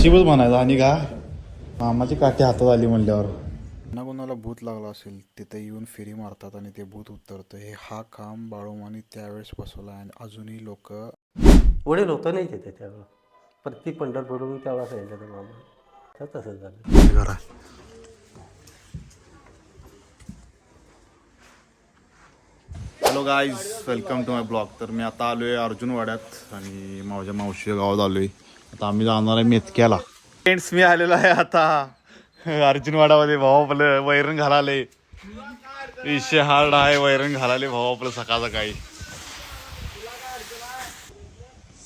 नशीबच म्हणायचं आणि का? मामाची काठी हातात आली म्हणल्यावर. ना कोणाला भूत लागला असेल तिथे येऊन फेरी मारतात आणि ते भूत उतरतं. हे हा काम बाळूमानी त्यावेळेस बसवला आणि अजूनही लोक वडील होतं नाही तिथे त्यावेळेला प्रति पंढरपूरहून तेवढा सांगितलं ते मामा तर तसंच झालं. घरा. Hello guys welcome to my blog तर मी आता आलोय अर्जुनवाड्यात आणि माझ्या मावशी गावात आलोय. आता आम्ही जाणार आहे मेतक्याला. फ्रेंड्स मी आलेलो आहे आता. अर्जुनवाड्यामध्ये भाऊ आपलं वैरण घालाले. विषय हार्ड आहे वैरण घालाले भाऊ आपलं सकाळ सकाळी.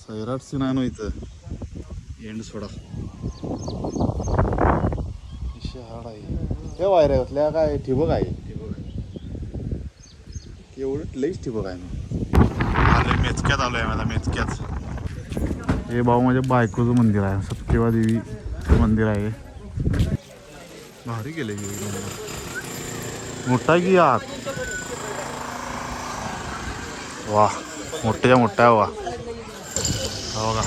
सैराट सीन आहे ना इथं. एंड सोडा. विषय हार्ड आहे. काय वायऱ्या असल्या काय ठिबक आहे? एवढं लईच ठिबक आहे ना. आलोय मेचक्यात आलोय मला मेचक्यात हे भाऊ माझ्या बायकोचं मंदिर आहे. सत्यवा देवीचं मंदिर आहे. भारी गेले मोठा आहे की आत वा मोठ्याच्या मोठा आहे वा हो का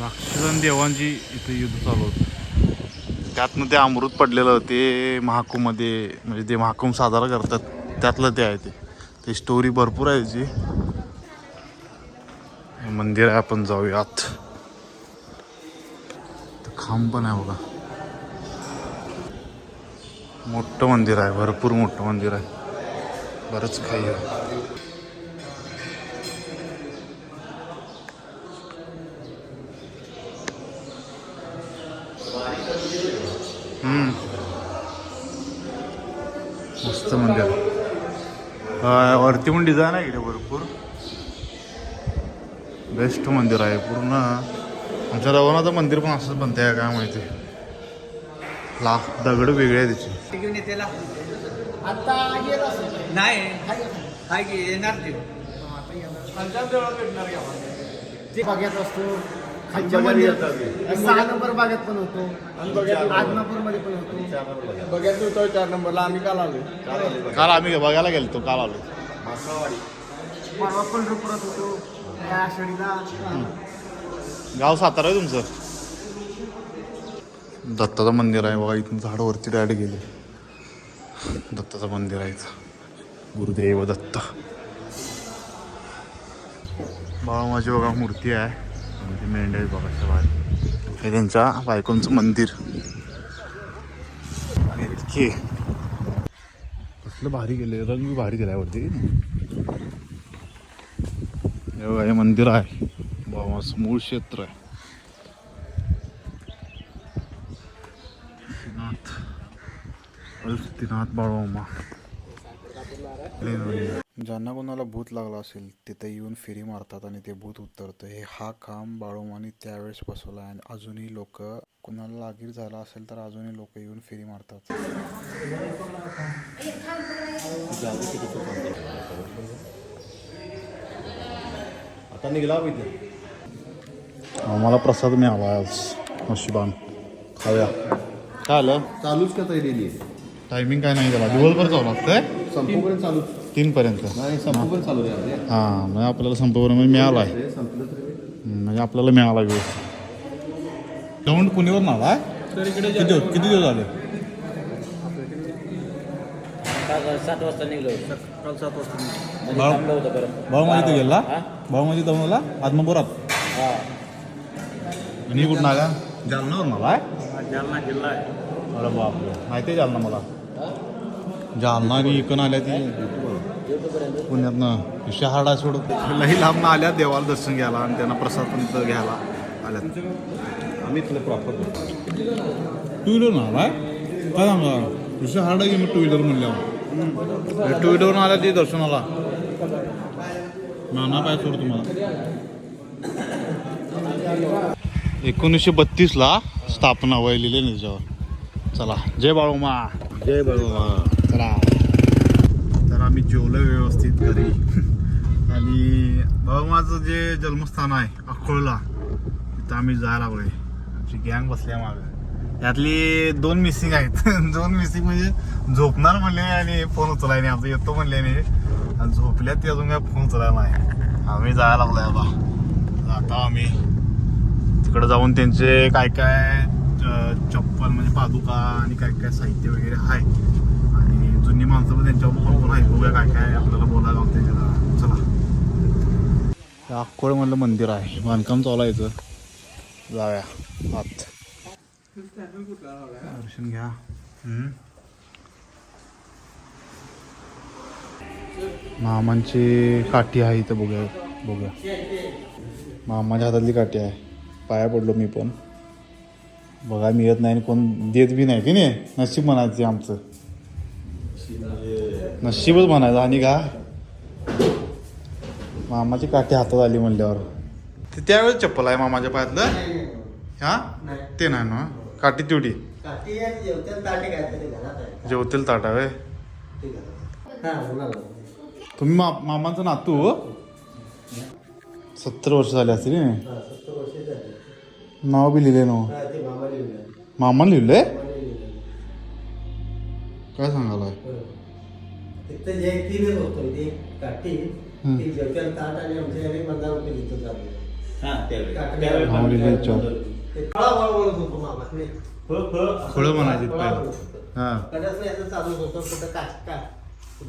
राक्षस आणि देवांची इथे युद्ध चालू होतं. त्यातनं ते अमृत पडलेलं ते महाकुंभमध्ये म्हणजे ते महाकुंभ साजरा करतात त्यातलं ते आहे ते. स्टोरी भरपूर आहे त्याची. मंदिर आहे आपण जाऊयात. तर खांब पण आहे बघा. मोठं मंदिर आहे भरपूर मोठं मंदिर आहे. बरंच काही आहे. मस्त मंदिर वरती पण डिझाईन आहे इकडे भरपूर. बेस्ट मंदिर आहे. पूर्ण आमच्या रवणाचं मंदिर पण असंच बनते आहे काय माहिती. ला दगड वेगळे आहे त्याची घेऊन येतेला नाही हाय की येणार ते. बागेत असतो. खालच्या मंदिर सहा नंबर बागेत पण होतो. मध्ये पण होतो. बघायचं होतं चार नंबरला. आम्ही काल आलो काल आम्ही बघायला गेलतो काल आलो. परवा पंढरपुरात होतो. गाव सातारा आहे तुमचं? दत्ताचं मंदिर आहे बघा इथून झाडवरती डायरेक्ट गेले. दत्ताचं मंदिर आहे गुरुदेव दत्त. बाळमाची बघा मूर्ती आहे. आणि मेंढ्या बघा बाहेर. हे त्यांच्या बायकोंचं मंदिर. आणि इतके कसलं भारी गेले रंग भारी दिलाय वरती. हे हे मंदिर आहे. बाबाचं मूळ क्षेत्र आहे. बाळोमा ज्यांना कोणाला भूत लागला असेल तिथे येऊन फेरी मारतात आणि ते भूत उतरतं. हे हा काम बाळोमानी त्यावेळेस बसवला आहे. आणि अजूनही लोक कोणाला लागीर झाला असेल तर अजूनही लोक येऊन फेरी मारतात. आता निघला पाहिजे आम्हाला प्रसाद मिळाला आज. नशिबान. खाऊया. काय आलं? चालूच का तयारी टायमिंग काय नाही त्याला. दिवसभर चालू असतंय संपूपर्यंत चालू. तीन पर्यंत नाही संपूपर्यंत चालू आहे हां म्हणजे आपल्याला संपर्क मिळाला आहे म्हणजे आपल्याला मिळाला वेळ दौंड पुणेवर नाव आहे? किती दिवस किती दिवस झाले? सात वाजता निघलो काल सात वाजता भाऊ थांबलो होतो परत. भाऊ माझी गेला? भाऊ माझी दौंडला आत्मापुरात हा. आणि कुठं आला? जालनावर मला आहे जालना जिल्हा आहे. अरे बापरे. माहिती आहे जालना मला? जालना आणि इकडून आल्या ती पुण्यातनं. शहाडा सोड. लई लांब आल्या देवाला दर्शन घ्यायला आणि त्यांना प्रसाद पण तिथं घ्यायला आल्यात. आम्ही तुला प्रॉपर टू व्हीलर ना आलाय काय सांगा दुसऱ्या हार्ड आहे टू व्हीलर म्हणल्यावर. टू व्हीलरवरून आल्या ती दर्शनाला. नाना काय सोड तुम्हाला. एकोणीसशे बत्तीसला स्थापना वळलेली आहे त्याच्यावर चला जय बाळूमा जय बाळूमा चला. तर आम्ही जेवलो व्यवस्थित घरी. आणि बाळूमाचं जे जन्मस्थान आहे अकोळला तिथं आम्ही जायला लागलोय. आमची गँग बसल्या मागं. यातली दोन मिसिंग आहेत. दोन मिसिंग म्हणजे झोपणार म्हणले आणि फोन उचलाय नाही. आमचं येतो म्हणले नाही झोपल्यात ते अजून काय फोन उचला नाही. आम्ही जायला लागलोय आता. जाता आम्ही. तिकडे जाऊन त्यांचे काय काय चप्पल म्हणजे पादुका आणि काय काय साहित्य वगैरे आहे. आणि जुनी माणसं पण त्यांच्यावर कोण कोण बघूया काय काय आपल्याला बोलायला होतं त्याला. चला. अक्कोळ म्हणलं मंदिर आहे. बांधकाम चालायचं जाऊया. आत. दर्शन घ्या hmm. मामांची काठी आहे इथं बघूया बघूया. मामाच्या हातातली काठी आहे. पाया पडलो मी पण. बघा मिळत नाही आणि कोण देत बी नाही की नाही नशीब म्हणायचं आमचं. नशीबच म्हणायचं. आणि का? मामाची काठी हातात आली म्हणल्यावर. ते त्यावेळेस चप्पल आहे मामाच्या पायातलं? हा ते नाही ना काठी तेवढी ताटे. जेवतील ताटावे. हा. तुम्ही मा मामाचं नातू हो? सत्तर वर्ष झाले असतील ना हा, सत्तर वर्षे झाली. नाव बी लिहिले नाव हा, मामा लिहिलं. लिहिलं. काय. त्यावेळी नाव. ते फळा फळ म्हणत होतो मामा नाही. फळं- फळं- फळं म्हणायची. हा कदाच याचं चालू होतं कुठं का का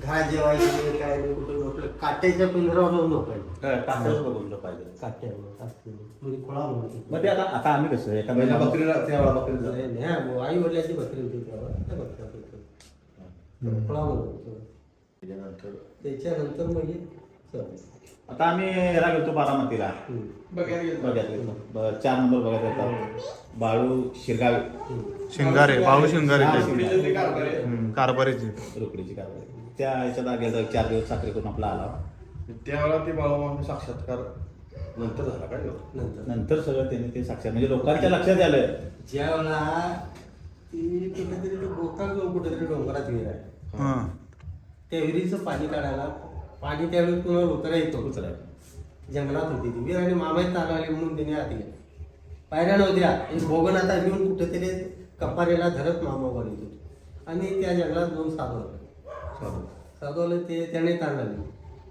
घा जेवायचे काय नाही कुठं आपलं काट्याच्या पिंजरावर जाऊन झोपायचं हा, टाकायचं बघून पाहिजे काट्यावर असते म्हणजे खोळा. मग ते आता आता आम्ही कसं एका म्हणजे महिन्यात बकरीला त्यावेळेला बकरीला नाही, नाही, आई वडिलाची बकरी होती तेव्हा त्या बकऱ्या. खोळा होतो. त्याच्यानंतर हे चालू. आता आम्ही याला गेलतो बारामतीला. बघायला गेलतो. ब- चार नंबर बघायला गेलतो. बाळू शिरगावे. शिंगारे बाळू शिंगारे. हा, ते. शिंगारे. हम्म, कारभारीचे. रोकडीची कारवाई त्या ह्याच्यात गेलो चार दिवस साखरे करून आपला आला. त्यावेळेला ते बाळूमामा साक्षात्कार नंतर झाला काय? नंतर. नंतर सगळं त्यांनी ते साक्षात म्हणजे लोकांच्या लक्षात आलं. ज्या वेळेला ती कुठेतरी ते गोकाक जाऊन कुठेतरी डोंगरात विहीर आहे हा. त्या विहिरीचं पाणी काढायला पाणी त्यावेळी पुन्हा उतरा येतो. उचलाय. जंगलात होती ती. विहीर आणि मामाई ताण आली म्हणून तिने आत गेले. पायऱ्या नव्हत्या. भोगन आता घेऊन कुठेतरी कपारेला धरत मामा वर येत होते. आणि त्या जंगलात दोन साधू होते साधू. आले ते त्याने ताण आली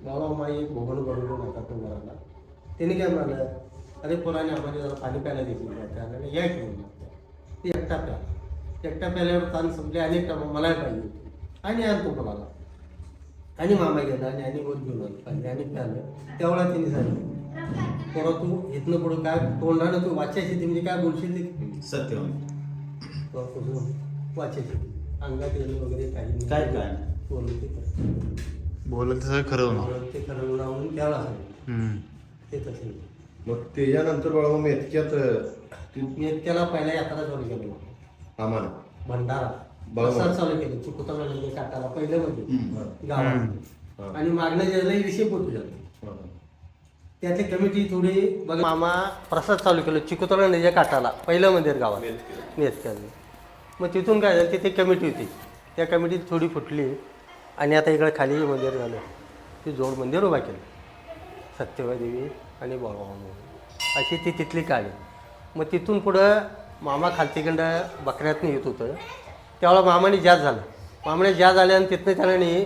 बाबा माई एक भोगन बरोबर नका तो मराला. त्याने काय म्हणालं अरे पोराने आम्हाला जरा पाणी प्यायला देखील त्याला या घेऊन ते एकटा प्याला एकटा प्याल्यावर ताण संपले. आणि एकटा मलाही पाहिजे होती. आणि आणतो कोणाला आणि मामा गेला आणि आणि वर घेऊन आलो. पाणी आणि प्यालं तेवढा तिने सांगितलं पोरा तू इथनं पुढं काय तोंडानं तू वाचायची ती म्हणजे काय बोलशील ते? सत्य वाचायची अंगात येणं वगैरे काही. काय काय. बोललं ते खरं. बोलत ते सगळं खरं बोललं ते खरं म्हणून त्याला सांगितलं. हम्म. ते तसं मग त्याच्यानंतर बाळूमामा इतक्यात ती मी त्याला पहिला यात्रा चालू केली. आम्हाला. भंडारा. प्रसाद चालू केले चुकुता म्हणजे काटाला पहिलं. गावात आणि मागणं जे विषय पोटू झालं. त्यातली कमिटी थोडी बघा. मामा प्रसाद चालू केलं चिकोतळा नदीच्या काठाला पहिलं मंदिर गावात. नेत केलं. मग तिथून काय झालं तिथे कमिटी होती. त्या कमिटीत थोडी फुटली आणि आता इकडे खाली मंदिर झालं. ते जोड मंदिर उभा केलं. सत्यवाई देवी आणि म्हणून. अशी ती तिथली काळी मग तिथून पुढं मामा खालतीकडं बकऱ्यातनं येत होतं. त्यावेळेला मामाने जास्त झालं. मामाने जास्त झालं आणि तिथनं त्यानं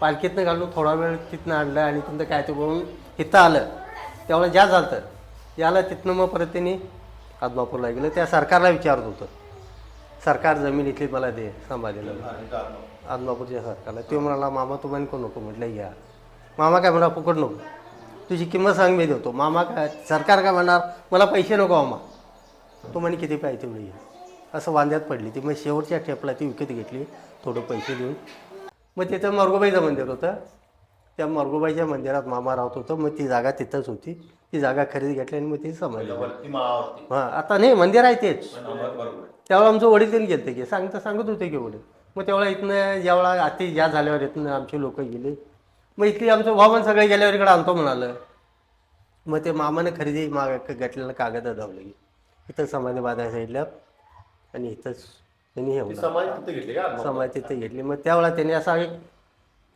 पालखीतनं घालून थोडा वेळ तिथनं आणलं आणि तिथनं काय ते बोलून इथं आलं. त्यावेळेला जास्त झालं तर. याला तिथनं मग परत त्यांनी आदमापूरला गेलं. त्या सरकारला विचारत होतं. सरकार जमीन इथली मला दे सांभाळलेलं. आदमापूरच्या सरकारला. ते म्हणाला मामा तुम्हाला नको नको म्हटलं घ्या मामा काय म्हणा फुकट नको. तुझी किंमत सांग मी देतो. मामा काय सरकार काय म्हणणार? मला पैसे नको मामा. तो म्हणे किती पाहिजे तेवढी. असं वांद्यात पडली ती. मग शेवटच्या ठेपला ती विकत घेतली थोडं पैसे देऊन. मग तिथं मरगोबाईचं मंदिर होतं. त्या मरगोबाईच्या मंदिरात मामा राहत होतं. मग ती जागा तिथंच होती. ती जागा खरेदी घेतली आणि मग ती समजली. हां आता नाही मंदिर आहे तेच. त्यावेळेला आमचं वडील त्यांनी गेलते की सांगता सांगत होते की वडील. मग तेवढा इथनं ज्यावेळा अति ज्या झाल्यावर इथनं आमचे लोक गेले. मग इथली आमचं वामन सगळे गेल्यावर इकडे आणतो म्हणालं. मग ते मामानं खरेदी माग घेतलेलं कागद दावलं की इथं समाधी बाधा साईडला आणि इथंच त्यांनी हे होणार. समाज तिथे घेतले का? समाज तिथे घेतली. मग त्यावेळेला त्यांनी असा एक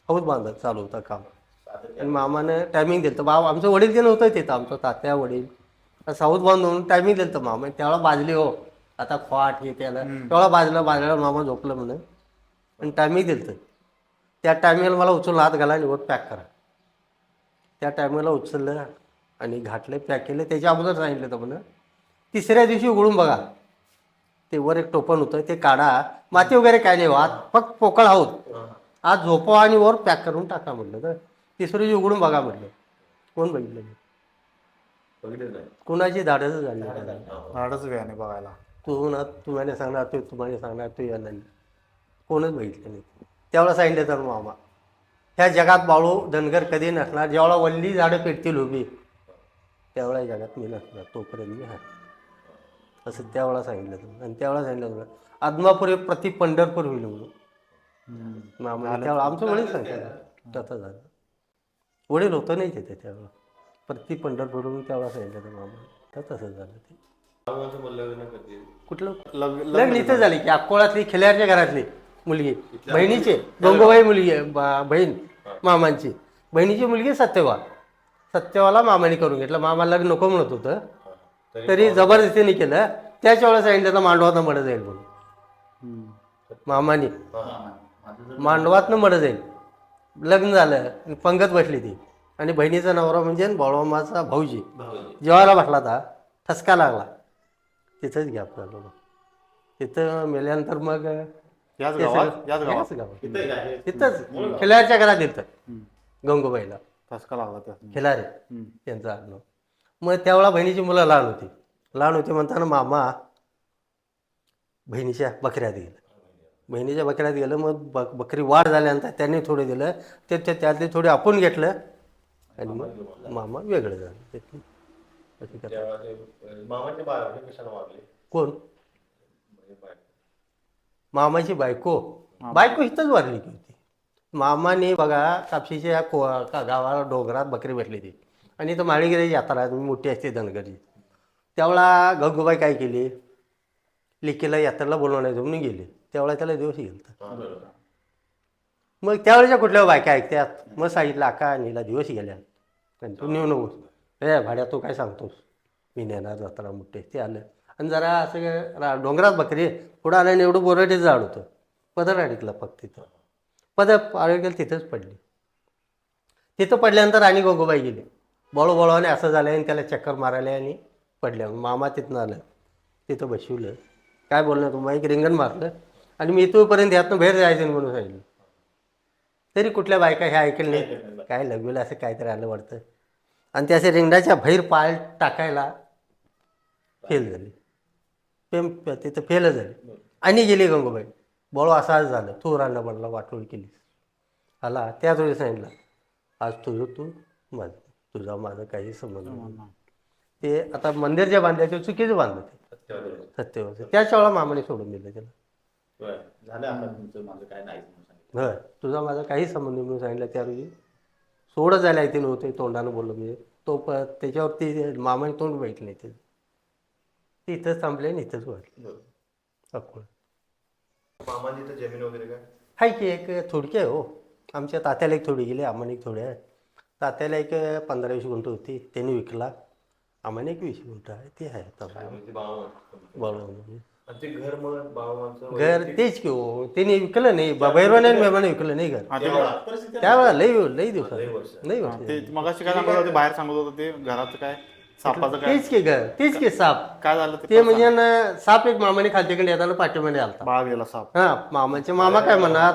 हौद बांधत चालू होता काम. आणि मामानं टायमिंग दिलं. बाबा आमचं वडील ते नव्हतं तिथं आमचं तात्या वडील. असं हौद बांधून टायमिंग दिलं तर मामा त्यावेळेला बाजली हो. आता खोट हे त्याला. तेवढा बाजलं बाजल्यावर मामा झोपलं म्हणून. आणि टायमिंग दिलं त्या टायमिंगला मला उचलून हात घाला आणि वर पॅक करा. त्या टायमिंगला उचललं आणि घाटलं पॅक केलं. त्याच्या अगोदर सांगितलं होतं म्हणून तिसऱ्या दिवशी उघडून बघा. ते वर एक टोपण होतं ते काढा. माती वगैरे काय नाही वाद फक्त पोकळ आहोत. आज झोपवा आणि वर पॅक करून टाका म्हटलं तर. दिवशी उघडून बघा म्हटलं कोण बघितलं नाही. कोणाची धाडच झाली नाही. झाडच व्याने बघायला. तू ना तुम्हाला सांगणार तू तुम्हाला सांगणार तू यांना नाही. कोणच बघितलं नाही. त्यावेळेला सांगितलं तर मामा. ह्या जगात बाळू धनगर कधी नसणार. जेवढा वल्ली झाडं पेटतील उभी. त्यावेळा या जगात मी नसणार. तोपर्यंत मी आहे असं त्यावेळा सांगितलं तुम्ही आणि त्यावेळा सांगितलं तुला आदमापूर हे प्रति पंढरपूर होईल म्हणून. मामा त्यावेळा आमचं वडील सांगतात तसं झालं. वडील होतं नाही तिथे त्यावेळा प्रति पंढरपूर म्हणून त्यावेळा सांगितलं तर मामा. तर तसं झालं ते. कुठलं? लग्न इथं झाले. की अक्कोळातली खिल्यारच्या घरातली मुलगी. बहिणीची. गंगोबाई मुलगी आहे, बा- बहीण. मामांची. बहिणीची मुलगी सत्यवा. सत्यवाला मामाने करून घेतलं. मामा लग्न नको म्हणत होतं. तरी जबरदस्तीने केलं. त्याच्या वेळेस सांगितलं तर मांडवातनं मड जाईल म्हणून. मामाने. मांडवातनं मड जाईल. लग्न झालं. पंगत बसली ती. आणि बहिणीचा नवरा म्हणजे बाळमाचा भाऊजी. जेवायला बसला होता. ठसका लागला. तिथंच गॅप झालो तिथं मेल्यानंतर मग तिथंच खिलारच्या घरात येतं गंगूबाईला. ठसका लागला खिलारे. त्यांचं आडनाव. मग त्यावेळा बहिणीची मुलं लहान होती. लहान होती म्हणताना मामा बहिणीच्या बकऱ्यात गेलं. बहिणीच्या बकऱ्यात गेलं मग बक बकरी वाढ झाल्यानंतर त्यांनी थोडं दिलं. ते ते- त्यातले थोडे आपण घेतलं आणि मग मामा वेगळं झालं. अशी कथा. मामाचे कोण? बायको. बायको. इथंच वारली की होती. मामाने बघा कापशीच्या का गावाला डोंगरात बकरी भेटली ती आणि इथं माळीगिरी यात्रा मोठी असते धनगरची त्यावेळा गंगूबाई काय केली? लिकीला यात्रेला बोलवण्याचं म्हणून गेली. त्यावेळा त्याला दिवस गेलं मग त्यावेळेच्या कुठल्या बायका ऐकत्यात मग सांगितलं आका नीला दिवस गेल्या आणि तू नेऊ नकोस. ए भाड्या तू काय सांगतोस? मी नेणार जत्रा मोठे ते आलं. आणि जरा असं रा- डोंगरात बकरी पुढं आल्याने एवढं बोराटे झाड होतं. पदर अडकलं फक्त तिथं. पदर अडकलं तिथंच पडली. तिथं पडल्यानंतर आणि गंगोबाई गेली. बळूबळवाने असं झालं आणि त्याला चक्कर मारायला आणि पडल्या मामा तिथनं आलं. तिथं बसवलं काय बोललं तुम्हाला एक रिंगण मारलं आणि मी इथूपर्यंत यातनं बाहेर जायचं म्हणून सांगितलं. तरी कुठल्या बायका हे ऐकलं नाही. काय लग्न असं काहीतरी आलं वाटतं. आणि त्या असे रिंगणाच्या बाहेर पाय टाकायला फेल झाली. पेम तिथं फेल झाली. आणि गेली गंगोबाई. बळू असाच झालं. तू रान्ना पडला वाटोळ केलीस. आला. त्याच वेळी सांगितलं आज तुझं तू माझं तुझा माझं काही संबंध नाही. ते आता मंदिर जे बांधलं ते चुकीचं बांधलं ते. त्याच वेळा मामाने सोडून दिलं त्याला. झालं आता तुमचं माझं काय नाही म्हणून सांगितलं. होय. तुझा माझा काही संबंध नाही म्हणून सांगितलं. त्या रोजी सोडत झाल्या ते नव्हते तोंडानं बोललो मी तो प त्याच्यावरती मामाने तोंड बघितलं नाही ते. ते इथंच थांबले आणि इथंच वाटले मामाची तर जमीन वगैरे काय? हाय की एक थोडकी आहे हो. आमच्या तात्याला एक थोडी गेली आम्हाला एक थोडी आहे. तात्याला एक पंधरा वीस गुंठ होती त्यांनी विकला. आम्हाला एक वीस गुंठ आहे ते आहे आता. म्हणजे. बरोबर आणि ते घर मग बाळामाचं घर तेच की हो त्यांनी विकलं नाही. भैरवाने मेमाने विकलं नाही घर. त्यावेळेला लई लई दिवसात. लई वर्ष. ते काय सांगत होते बाहेर सांगत होतं ते घराचं काय सापाचं काय? तेच की घर तेच की साप. काय झालं ते म्हणजे ना साप एक मामाने खालतीकडे येताना पाठीमध्ये आलता. बाळ गेला साप. हा मामाचे मामा काय म्हणणार?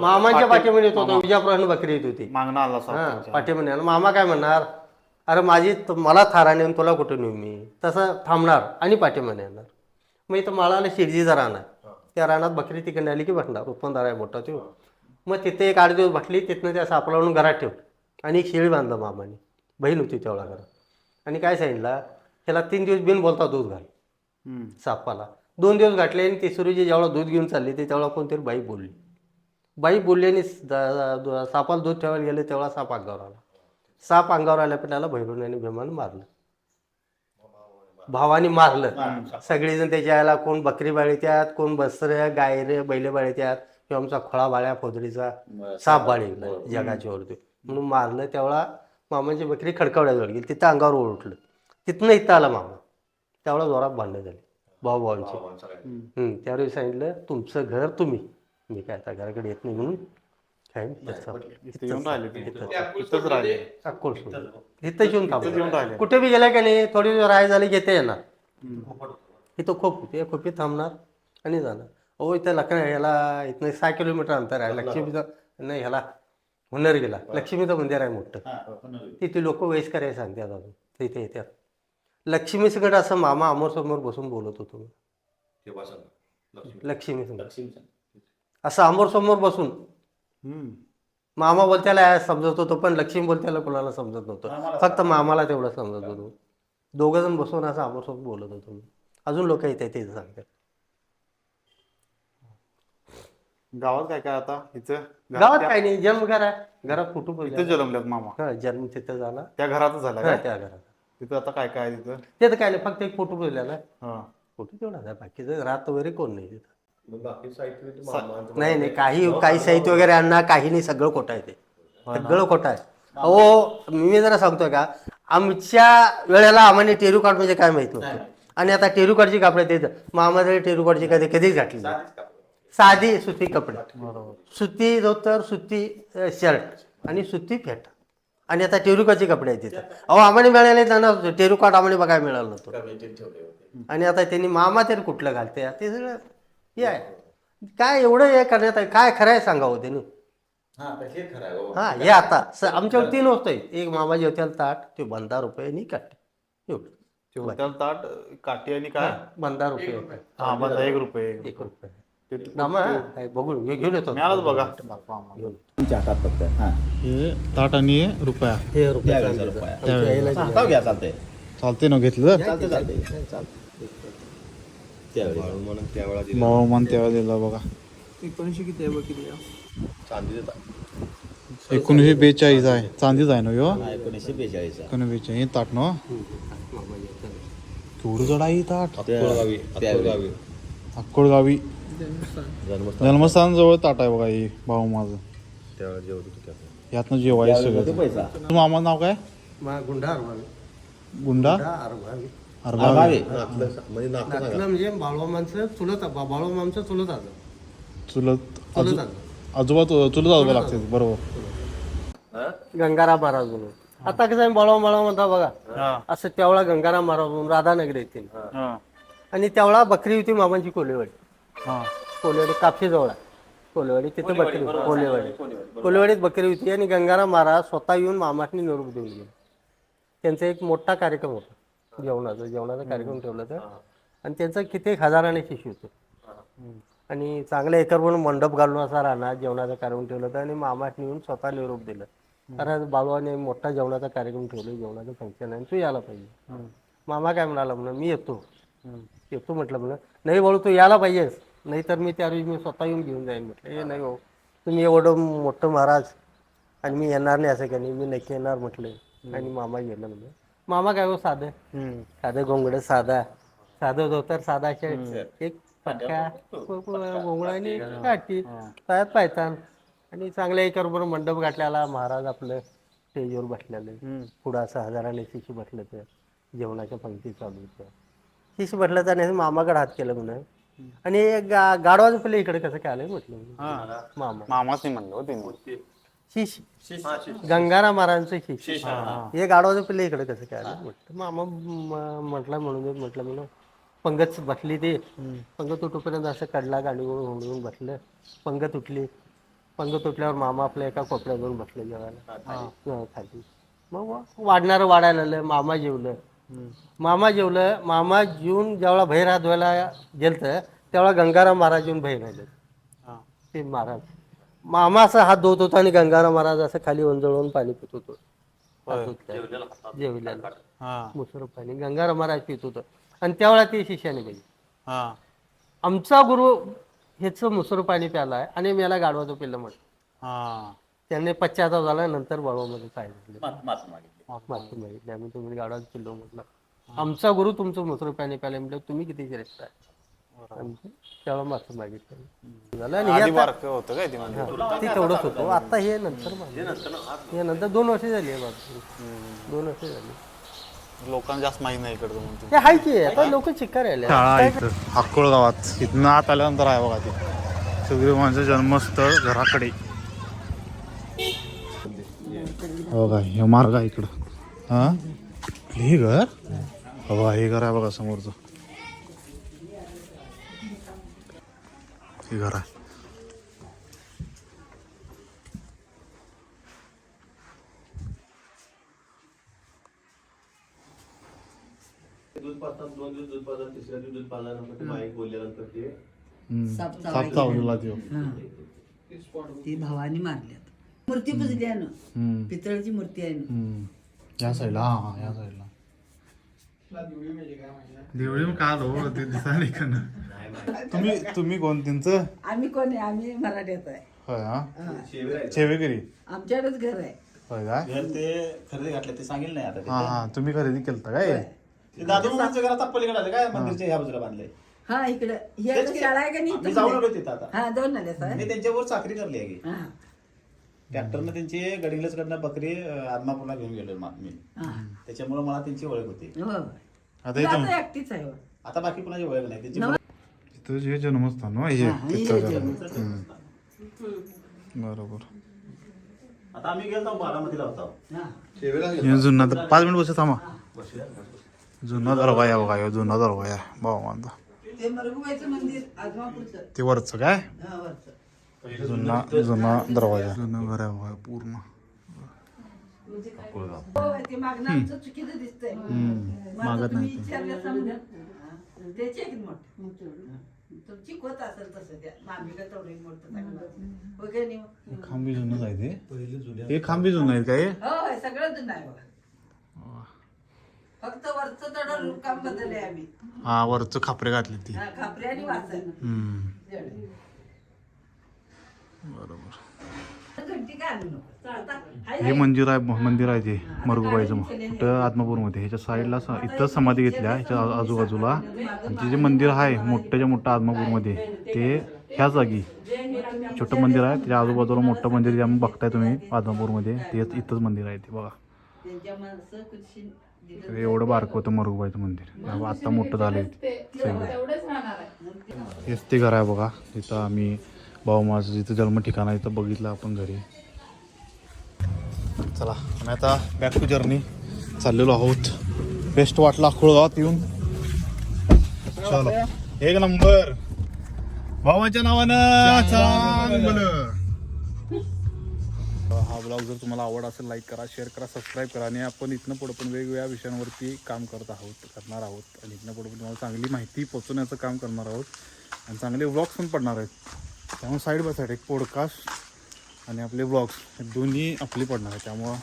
मामाच्या पाठीमध्ये येत होता विजापुरानं बकरी येत होती. मागणं आला साप हा त्यांच्या. पाठीमध्ये आला. मामा काय म्हणणार? अरे माझी त- मला थारा नेऊन तुला कुठं नेऊ मी? तसं थांबणार आणि पाठीमध्ये येणार. मग इथं माळाला शिरजीचा रान आहे. त्या रानात बकरी तिकडे आली की बसणार उत्पन्नदार आहे मोठा तो. मग तिथे एक आठ दिवस बसली तिथनं त्या सापला घरात ठेवलं. आणि एक शेळी बांधलं मामाने. बहीण होती तेवढा घरात. आणि काय सांगितलं? त्याला तीन दिवस बिन बोलता दूध घाल. सापाला. दोन दिवस घातले आणि तिसरी जे जेवढा दूध घेऊन चालली ते तेवढा कोणतरी बाई बोलली. बाई बोलली आणि स- द- द- सापाला दूध ठेवायला गेले तेवढा साप अंगावर आला. साप अंगावर आल्या पण त्याला भैरून आणि भीमानं मारलं. भावाने मारलं. सगळेजण त्याच्या याला कोण बकरी बाळीत्यात कोण बसऱ्या गायरे बैले बाळीत्यात किंवा आमचा खोळा बाळ्या फोदरीचा साप बाळीला जगाच्या वरती म्हणून मारलं तेवढा मामाची बकरी खडकावड्याजवळ गेली तिथं अंगावर ओळखलं तिथनं इथं आला मामा. तेवढा जोरात भांडणं झाली. भाऊ भावांची हम्म, त्यावेळी सांगितलं तुमचं घर तुम्ही. मी काय आता घराकडे येत नाही म्हणून. काय? इथे येऊन थांबलो कुठे बी गेला का नाही थोडी राय झाली घेते येणार. इथं खोप होती. या खोपीत थांबणार आणि जाणार. अहो इथं लक्ष ह्याला इथनं सहा किलोमीटर अंतर आहे. लक्ष्मीचं नाही ह्याला हुन्नर गेला. लक्ष्मीचं मंदिर आहे मोठं. तिथे लोक वयस्कर आहे सांगतात अजून. तिथे येतात. लक्ष्मी सगळं असं मामा अमोर समोर बसून बोलत होतो मी. लक्ष्मी. असं अमोर समोर बसून. मामा बोलत्याला समजत होतो पण लक्ष्मी बोलत्याला कोणाला समजत नव्हतं. फक्त मामाला तेवढं समजत होतो. दोघं जण बसून असं अमोर समोर बोलत होतो मी. अजून लोक येते ते सांगतात. गावात काय काय आता? इथं? गावात काही नाही जन्म घर आहे घरात कुटुंब इथं जन्मल्यात मामा. हा जन्म तिथं झाला. त्या घरातच झाला हा, काय? त्या घरात. तिथं आता काय काय आहे तिथं? ते तर काय नाही फक्त एक फोटो बोललेला हा. फोटो तेवढा आहे बाकीचं रात वगैरे कोण नाही तिथं. मग बाकी साहित्य ते मामांचं नाही नाही काही काही साहित्य वगैरे आणणार काही नाही सगळं खोटं आहे ते. सगळं खोटं आहे. अहो मी जरा सांगतोय का आमच्या वेळेला आम्हाला टेरू कार्ड म्हणजे काय माहीत नव्हतं आणि आता टेरू कार्डची कापडे तेच मामाकडे टेरू कार्डची कधी कधीच घातली नाही. साधी सुती कपडे. सुती धोतर सुती अ, शर्ट आणि सुती फेटा. आणि आता टेरू कार्डचे कपडे आहेत तिथं. अहो आम्हाला मिळाले त्यांना टेरू कार्ड आम्हाला बघायला मिळालं नव्हतं. कमिटीत ठेवले होते. आणि आता त्यांनी मामा तरी कुठलं घालते ते सगळं हे आहे. काय एवढं हे करण्यात आहे काय खरं आहे सांगावं त्यांनी? हा हे खरं आहे हो. हा हे आता. स- आमच्यावर तीन वस्तू आहेत. एक मामा जेवत्याला ताट. ते बंदा रुपये आणि काटे. एवढं. ताट काठी आणि काय? बंदा रुपये. हा बंद एक रुपये. एक रुपये. मामा काय बघू हे घेऊन येतो मिळालंच बघा दाखवा आम्हाला. घेऊन तुमच्या हातात फक्त हा हे ताट आणि रुपया हे द्या रुपये व्याजा रुपया हातावर घ्या चालतंय चालते ना घेतलं चालते चालते त्यावेळी भाऊ मन तेव्हा दिला बघा चांदी देतात एकोणीसशे बेचाळीस आहे चांदीच आहे ना ह्यो हा, एकोणीसशे बेचाळीस एकोणीसशे बेचाळीस हे ताट ना केवढं जड आहे ही ताट अक्कोळगावी अक्कोळगावी जन्मस्थान. जन्मस्थान. जवळ ताट आहे बघा हे भाऊ माझं. त्यावेळा जेवढी होती त्यात. यातनं जेवाय सगळं. पैसा. तुझं मामाचं नाव काय? मा गुंडा अरभावी गुंडा? गुंडा अरभावी अर्धावे भावे नातलं म्हणजे सांगा. नातलं म्हणजे बाळवामांचं चुलत बाळवामांचं चुलत आलं चुलत चुलत आजो- आलं आजोबा तो- चुलत आजोबा लागते बरोबर. गंगाराम महाराज म्हणून आता कसं आहे बाळवा बाळवा म्हणता बघा असं त्यावेळा गंगाराम महाराज म्हणून राधानगरी येतील. आणि त्यावेळा बकरी होती मामांची कोलेवाडी. कोलेवाडी कापशी जवळ आहे. कोलेवाडी तिथे बकरी होती. कोलेवाडी कोलेवाडीत बकरी होती आणि गंगाराम महाराज स्वतः येऊन मामासनी निरोप देऊन गेले. त्यांचा एक मोठा कार्यक्रम होता. जेवणाचा जेवणाचा कार्यक्रम ठेवला होता. आणि त्यांचं किती एक हजाराने शिष्य होतं. आणि चांगल्या एकरभर मंडप घालून असा राहणार जेवणाचा कार्यक्रम ठेवला होता आणि मामासनी येऊन स्वतः निरोप दिलं. अरे बालवाने मोठा जेवणाचा कार्यक्रम ठेवला. जेवणाचं फंक्शन आहे तू यायला पाहिजे. मामा काय म्हणाला म्हणा मी येतो. येतो म्हटलं म्हणलं. नाही बाळू तू यायला पाहिजेस. नाही तर मी त्यावेळी मी स्वतः येऊन घेऊन जाईन म्हटलं हे नाही हो तुम्ही एवढं मोठं महाराज आणि मी येणार नाही असं काही नाही मी नक्की येणार म्हटलं. आणि मामा गेलं म्हणजे मामा काय हो साधं? साधं गोंगड साधा. साधं धोतर साधा शर्ट एक पटका गोंगडा आणि काठी पायात पायतान आणि चांगल्या एकाबरोबर मंडप गाठल्याला महाराज आपलं स्टेजवर बसलेले. पुढं असं हजाराने शिशी बसलं तर जेवणाच्या पंक्ती चालू होत्या. शिशी बसलं तर आणि मामाकडे हात केलं म्हणून आणि गा गाडवाचं पहिले इकडे कसं काय आलंय म्हटलं. मामा. मामाच नाही म्हणलं हो त्यांनी शिश. गंगाराम महाराजांचं शिश. हे गाडवाचं पहिले इकडे कसं काय आलं म्हटलं? मामा म- म्हटलं म्हणून म्हटलं म्हणून. पंगत बसली ते. पंगत उठूपर्यंत असं कडला गाडीवर होऊन बसलं. पंगत उठली पंगत उठल्यावर मामा आपल्या एका कोपऱ्यात जाऊन बसले जेवायला. हा, खाली. मग वा- वाढणारं वाढायला लागलं. मामा जेवलं. मामा जेवलं मामा जेवून जेवढा बाहेर हात धुवायला गेलतं तेवढा गंगाराम महाराज येऊन बाहेर आले ते महाराज. मामा असं हात धुवत होता आणि गंगाराम महाराज असं खाली वंजळून पाणी पित होतो. जेवल्याला हा. मुसर पाणी. गंगाराम महाराज पित होतं. आणि त्यावेळा ते शिष्याने पाहिजे हा. आमचा गुरु हेच मुसर पाणी प्यालाय आणि मी याला गाडवाचं पिल्लं म्हटलं. हा. त्यांनी पश्चाताप झाला नंतर बळवामध्ये काय आम्ही तुम्ही. गाडवाचं पिल्लो म्हटलं. आमचा गुरु तुमचं मुसर पाणी प्यायला म्हटलं तुम्ही किती श्रेष्ठ आहे आमचं त्यावेळा माफी मागितली. झालं? आणि हे आधी आता- बारकं होतं काय ते म्हणजे? हा, ते तेवढंच होतं. आता हे नंतर बांधलं. हे नंतर दोन वर्ष झाली आहे बाजू दोन वर्ष झाली. लोकांना जास्त माहिती नाही इकडचं म्हणून हे हाय की आता लोक शिकार इथं गावात. इथनं आत आल्यानंतर आहे बघा ते. सुग्रीवांचं जन्मस्थळ घराकडे. हो काय हे मार्ग आहे इकडं. हा? हे घर? हवा हे घर आहे बघा समोरच. हे घर दूध पातात दोन दिवस बोलल्यानंतर ते ती. भावानी मारल्यात. मूर्ती पुजली आहे ना? पितळची मूर्ती आहे ना? या साईडला हा हा या साईडला देवळी मग काल हो ते दिसा नाही का ना तुम्ही तुम्ही कोण त्यांचं आम्ही कोण आहे आम्ही मराठ्यात आहे. होय हा? हा. छेवेकरी आमच्याकडेच घर आहे. होय काय घर ते खरेदी घातले ते सांगेल नाही आता ते. हा हा तुम्ही खरेदी केलता काय? ते दादू मामाच्या घरात पलीकडे आले काय? मंदिरच्या ह्या बाजूला बांधले. हा इकडे. ही की. शाळा आहे का मी नाही जाऊन? आलो तिथं आता. हा दोन आले सर. मी त्यांच्यावर चाकरी करली आहे की. हा. ट्रॅक्टरनं त्यांची गडिंग्लज कडनं बकरी आदमापूरला घेऊन गेलो मा- मी. हा. त्याच्यामुळे मला त्यांची ओळख होती. हो. आता ती इथं आता एकटीच आहे हो. आता बाकी कुणाची ओळख नाही? त्यांची नव- जन्मस्थान हो, हे हा, हे. जन्मस्थान. हम्म. बरोबर. आता आम्ही गेलो बारामतीला होतो. हा. हे जुना तर पाच मिनिट बस थांबा. जुना दरवाजा आहे बघा ह्यो जुना दरवाजा आहे. भाऊ माझा ते मरगुबाईचं मंदिर आजमापूरचं. ते वरचं काय? हा वरचं. जुना जुना दरवाजा. जुनं घर आहे पूर्ण. हो मागत नाही हा. हो हे खांबी जुनं आहे ते. हे खांबी जुनं आहे काय हो? सगळं जुनं आहे बघा फक्त वरचं थोडं रूपकाम बदलले आम्ही. हा वरचं खापरे घातली ती. हा, खापरे आणि वाचन. बरोबर. आता हे. मंदिर आहे मंदिर आहे ते मरगुबाईचं कुठं आत्मापूरमध्ये ह्याच्या साईडला स- इथंच समाधी घेतल्या ह्याच्या आजूबाजूला. आणि ते जे मंदिर आहे मोठ्याच्या मोठं आत्मापूरमध्ये ते ह्या जागी. छोटं मंदिर आहे त्याच्या आजूबाजूला मोठं मंदिर जे आम्ही बघताय तुम्ही आदमापूरमध्ये तेच इथंच मंदिर आहे ते बघा. एवढं बारकं होतं मरगुबाईचं मंदिर. आत्ता मोठं झालंय. सगळं हेच ते घर आहे बघा. तिथं आम्ही भाऊ माझं जिथं जन्म ठिकाण आहे तिथं बघितलं आपण घरी. चला आम्ही आता बॅक टू जर्नी चाललेलो आहोत. बेस्ट वाटला अकोळगावात येऊन. चलो एक नंबर. भावाच्या नावानं चांगलं. हा ब्लॉग जर तुम्हाला आवड असेल लाईक करा शेअर करा सबस्क्राईब करा आणि आपण इथनं पुढं पण वेगवेगळ्या विषयांवरती काम करत आहोत करणार आहोत. आणि इथनं पुढं पण तुम्हाला चांगली माहिती पोचवण्याचं काम करणार आहोत. आणि चांगले व्लॉग्स पण पडणार आहेत. त्यामुळे साईड बाय साईड एक पॉडकास्ट आणि आपले ब्लॉग्स हे दोन्ही आपली पडणार आहे. त्यामुळं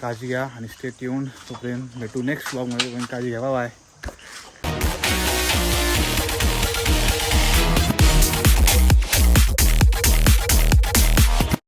काळजी घ्या आणि स्टेट येऊन तोपर्यंत भेटू नेक्स्ट ब्लॉगमध्ये पण काळजी घ्या. बाय